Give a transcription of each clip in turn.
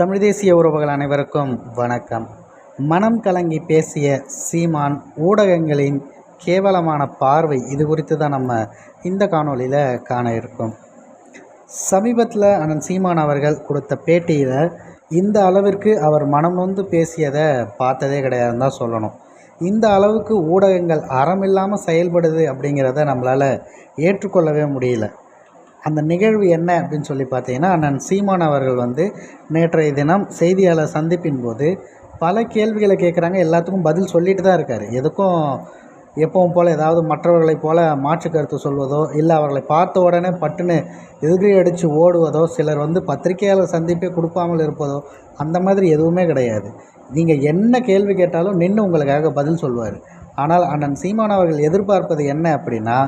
தமிழ் தேசிய உறவுகள் அனைவருக்கும் வணக்கம். மனம் கலங்கி பேசிய சீமான் ஊடகங்களின் கேவலமான பார்வை இது குறித்து தான் நம்ம இந்த காணொளியில் காண இருக்கோம். சமீபத்தில் அண்ணன் சீமான் அவர்கள் கொடுத்த பேட்டியில் இந்த அளவிற்கு அவர் மனம் நொந்து பேசியதை பார்த்ததே கிடையாதுன்னு தான் சொல்லணும். இந்த அளவுக்கு ஊடகங்கள் அறமில்லாமல் செயல்படுது அப்படிங்கிறத நம்மளால் ஏற்றுக்கொள்ளவே முடியல. அந்த நிகழ்வு என்ன அப்படின்னு சொல்லி பார்த்தீங்கன்னா அண்ணன் சீமான் அவர்கள் வந்து நேற்றைய தினம் செய்தியாளர் சந்திப்பின் போது பல கேள்விகளை கேட்குறாங்க. எல்லாத்துக்கும் பதில் சொல்லிட்டு தான் இருக்கார். எதுக்கும் எப்பவும் போல் ஏதாவது மற்றவர்களைப் போல மாற்று கருத்து சொல்வதோ இல்லை அவர்களை பார்த்த உடனே பட்டுன்னு எதிரி அடித்து ஓடுவதோ சிலர் வந்து பத்திரிகையாளர் சந்திப்பே கொடுப்பாமல் இருப்பதோ அந்த மாதிரி எதுவுமே கிடையாது. நீங்கள் என்ன கேள்வி கேட்டாலும் நின்று உங்களுக்காக பதில் சொல்வார். ஆனால் அண்ணன் சீமான் அவர்கள் எதிர்பார்ப்பது என்ன அப்படின்னா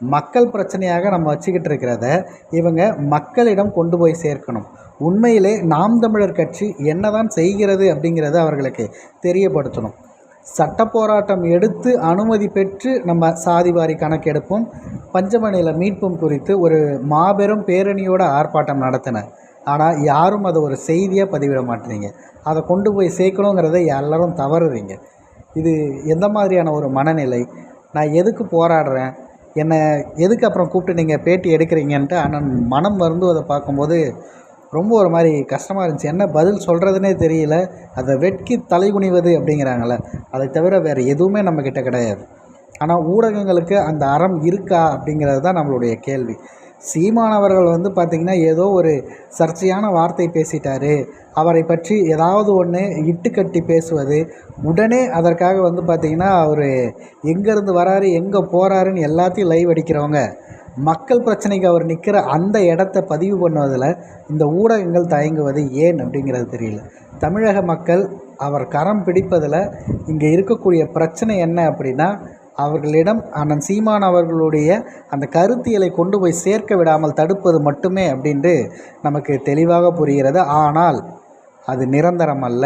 மக்கள் பிரச்சனையாக நம்ம வச்சுக்கிட்டு இருக்கிறத இவங்க மக்களிடம் கொண்டு போய் சேர்க்கணும். உண்மையிலே நாம் தமிழர் கட்சி என்னதான் செய்கிறது அப்படிங்கிறத அவர்களுக்கு தெரியப்படுத்தணும். சட்ட போராட்டம் எடுத்து அனுமதி பெற்று நம்ம சாதிவாரி கணக்கெடுப்பும் பஞ்சமணியில் மீட்பும் குறித்து ஒரு மாபெரும் பேரணியோட ஆர்ப்பாட்டம் நடத்தினர் ஆனால் யாரும் அதை ஒரு செய்தியாக பதிவிட மாட்டேறீங்க. அதை கொண்டு போய் சேர்க்கணுங்கிறத எல்லாரும் தவறுறீங்க. இது எந்த மாதிரியான ஒரு மனநிலை? நான் எதுக்கு போராடுறேன்? என்னை எதுக்கு அப்புறம் கூப்பிட்டு நீங்கள் பேட்டி எடுக்கிறீங்கன்ட்டு அண்ணன் மனம் வருந்துவதை பார்க்கும்போது ரொம்ப ஒரு மாதிரி கஷ்டமாக இருந்துச்சு. என்ன பதில் சொல்கிறதுனே தெரியல. அதை வெட்கி தலைகுனிவது அப்படிங்கிறாங்கள அதை தவிர வேறு எதுவுமே நம்மக்கிட்ட கிடையாது. ஆனால் ஊடகங்களுக்கு அந்த அறம் இருக்கா அப்படிங்கிறது தான் நம்மளுடைய கேள்வி. சீமானவர்கள் வந்து பார்த்திங்கன்னா ஏதோ ஒரு சர்ச்சையான வார்த்தை பேசிட்டார். அவரை பற்றி ஏதாவது ஒன்று இட்டுக்கட்டி பேசுவது. உடனே அதற்காக வந்து பார்த்திங்கன்னா அவர் எங்கேருந்து வராரு எங்கே போகிறாருன்னு எல்லாத்தையும் லைவ் அடிக்கிறவங்க. மக்கள் பிரச்சனைக்கு அவர் நிற்கிற அந்த இடத்த பதிவு பண்ணுவதில் இந்த ஊடகங்கள் தயங்குவது ஏன் அப்படிங்கிறது தெரியல. தமிழக மக்கள் அவர் கரம் பிடிப்பதில் இங்கே இருக்கக்கூடிய பிரச்சனை என்ன அப்படின்னா அவர்களிடம் அண்ணன் சீமான் அவர்களுடைய அந்த கருத்தியலை கொண்டு போய் சேர்க்க விடாமல் தடுப்பது மட்டுமே அப்படின்ட்டு நமக்கு தெளிவாக புரிகிறது. ஆனால் அது நிரந்தரம் அல்ல.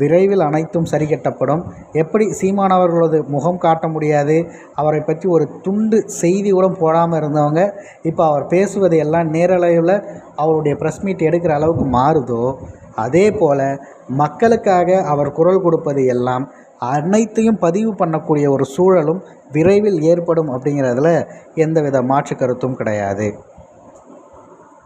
விரைவில் அனைத்தும் சரி கட்டப்படும் எப்படி சீமானவர்களது முகம் காட்ட முடியாது? அவரை பற்றி ஒரு துண்டு செய்தி கூட போடாமல் இருந்தவங்க இப்போ அவர் பேசுவதையெல்லாம் எல்லாம் நேரளவில் அவருடைய ப்ரெஸ் மீட் எடுக்கிற அளவுக்கு மாறுதோ? அதே போல் மக்களுக்காக அவர் குரல் கொடுப்பது எல்லாம் அனைத்தையும் பதிவு பண்ணக்கூடிய ஒரு சூழலும் விரைவில் ஏற்படும் அப்படிங்கிறதுல எந்தவித மாற்று கருத்தும் கிடையாது.